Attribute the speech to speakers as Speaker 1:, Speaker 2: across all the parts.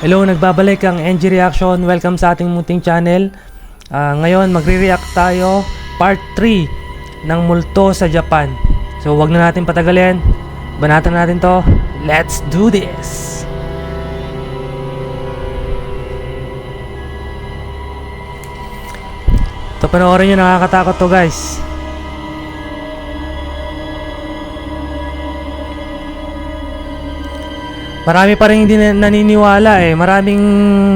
Speaker 1: Hello, nagbabalik ang NG Reaction. Welcome sa ating munting channel. Ah, ngayon, magre-react tayo part 3 ng multo sa Japan. So, wag na natin patagalin. Banatan natin to. Let's do this! Ito panoorin nyo, nakakatakot to guys. Marami pa rin hindi na- naniniwala eh. Maraming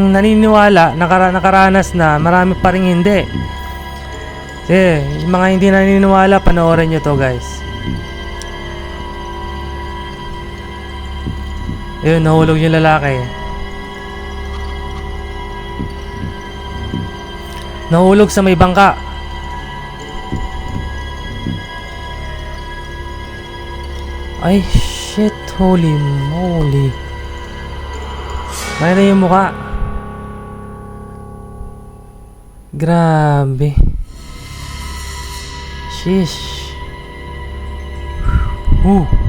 Speaker 1: naniniwala, nakara nakaranas na, marami pa rin hindi. Kasi, yung mga hindi naniniwala, panoorin nyo to guys. Ayun, nahulog yung lalaki. Nahulog sa may bangka. Ay, shit. Holy moly. Nakita yung mukha. Grabe. Shish. Whew.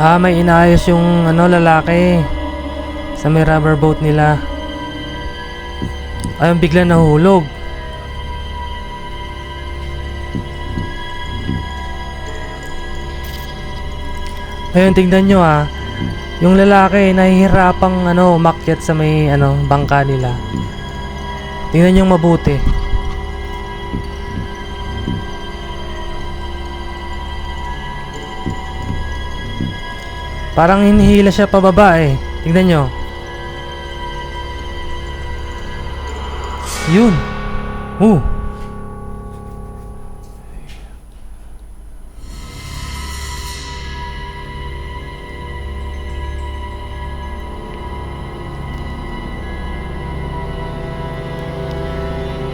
Speaker 1: Ah, may inayos yung ano lalaki sa may rubber boat nila. Ayun bigla nahulog. Ayun tingnan nyo ah. Yung lalaki nahihirapang ano umakyat sa may ano bangka nila. Tingnan nyo mabuti. Parang hinihila siya pababa eh. Tingnan nyo. Yun. Uh.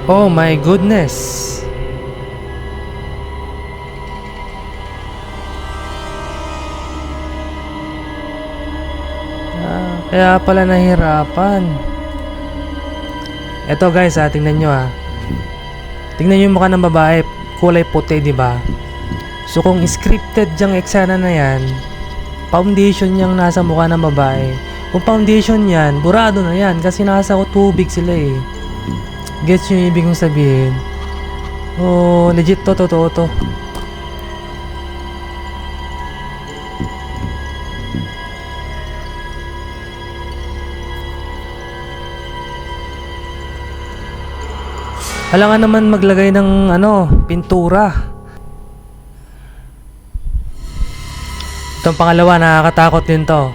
Speaker 1: Oh my goodness. Kaya pala nahirapan. Eto guys ha, tingnan nyo ha. Tingnan nyo yung mukha ng babae, kulay puti, di ba? So kung scripted yung eksena na yan, foundation yung nasa mukha ng babae. Kung foundation yan, burado na yan kasi nasa tubig sila eh. Gets nyo yung ibig kong sabihin? Oh, legit to, totoo to. Alangan naman maglagay ng ano, pintura. Itong pangalawa, nakakatakot din to.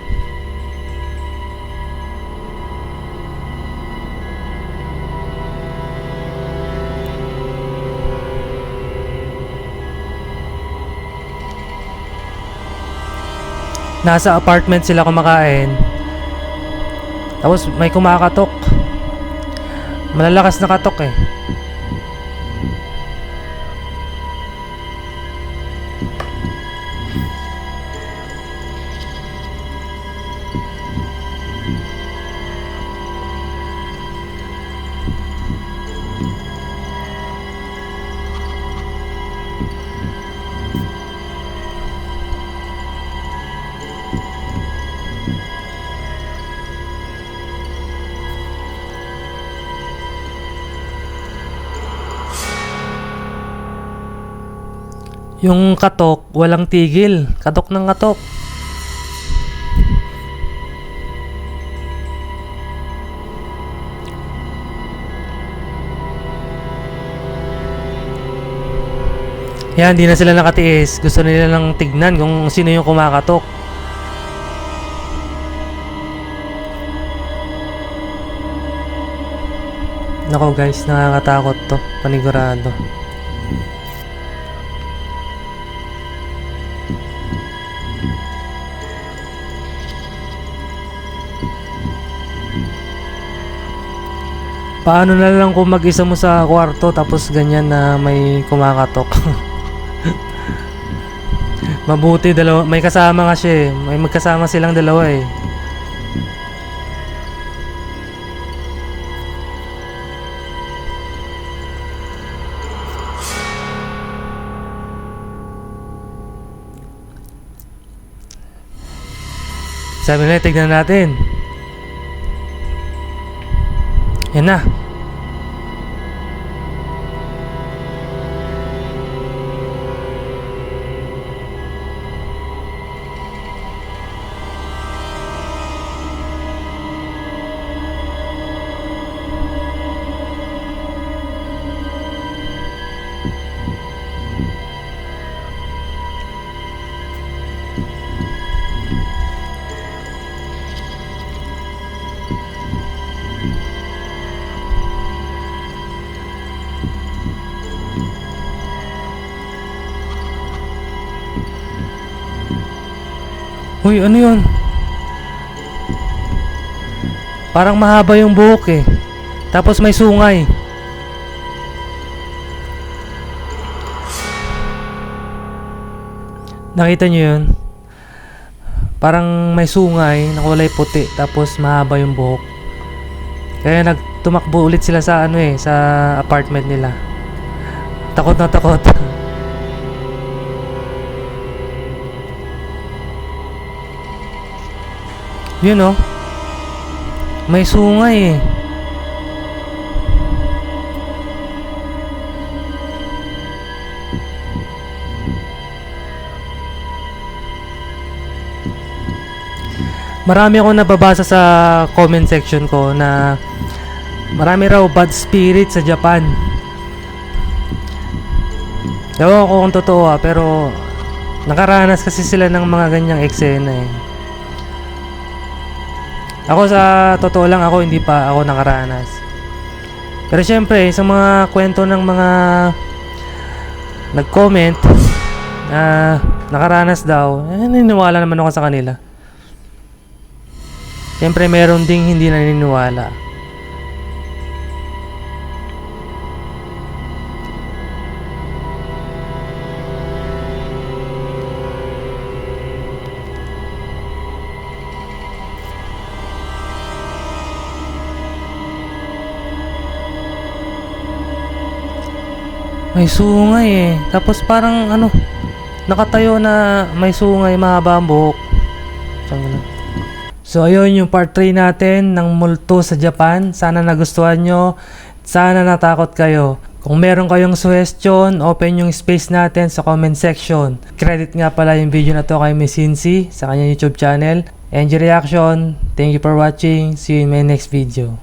Speaker 1: Nasa apartment sila kumakain. Tapos may kumakatok. Malalakas na katok eh. Yung katok, walang tigil. Katok ng katok. Yan, di na sila nakatiis. Gusto nila lang tignan kung sino yung kumakatok. Nako guys, nakakatakot to. Panigurado. Paano na lang kung mag-isa mo sa kwarto tapos ganyan na may kumakatok. Mabuti dalawa, may kasama nga siya eh. May magkasama silang dalawa eh. Sabi nila, tignan natin. Yan na. Uy, ano yun? Parang mahaba yung buhok eh. Tapos may sungay. Nakita nyo yun? Parang may sungay na kulay puti tapos mahaba yung buhok. Kaya nagtumakbo ulit sila sa ano eh, sa apartment nila. Takot na takot. Yun oh. May sungay eh. Marami akong nababasa sa comment section ko na marami raw bad spirit sa Japan. Ewan ko kung totoo ah, pero nakaranas kasi sila ng mga ganyang eksena eh. Ako sa totoo lang ako hindi pa ako nakaranas. Pero syempre sa mga kwento ng mga nag-comment na nakaranas daw, eh, naniniwala naman ako sa kanila. Syempre meron ding hindi naniniwala. May sungay eh. Tapos parang ano, nakatayo na may sungay, mahaba ang buhok. So ayun yung part 3 natin ng multo sa Japan. Sana nagustuhan nyo. Sana natakot kayo. Kung meron kayong suggestion, open yung space natin sa comment section. Credit nga pala yung video na to kay Miss Cincy sa kanyang YouTube channel. Enjoy reaction. Thank you for watching. See you in my next video.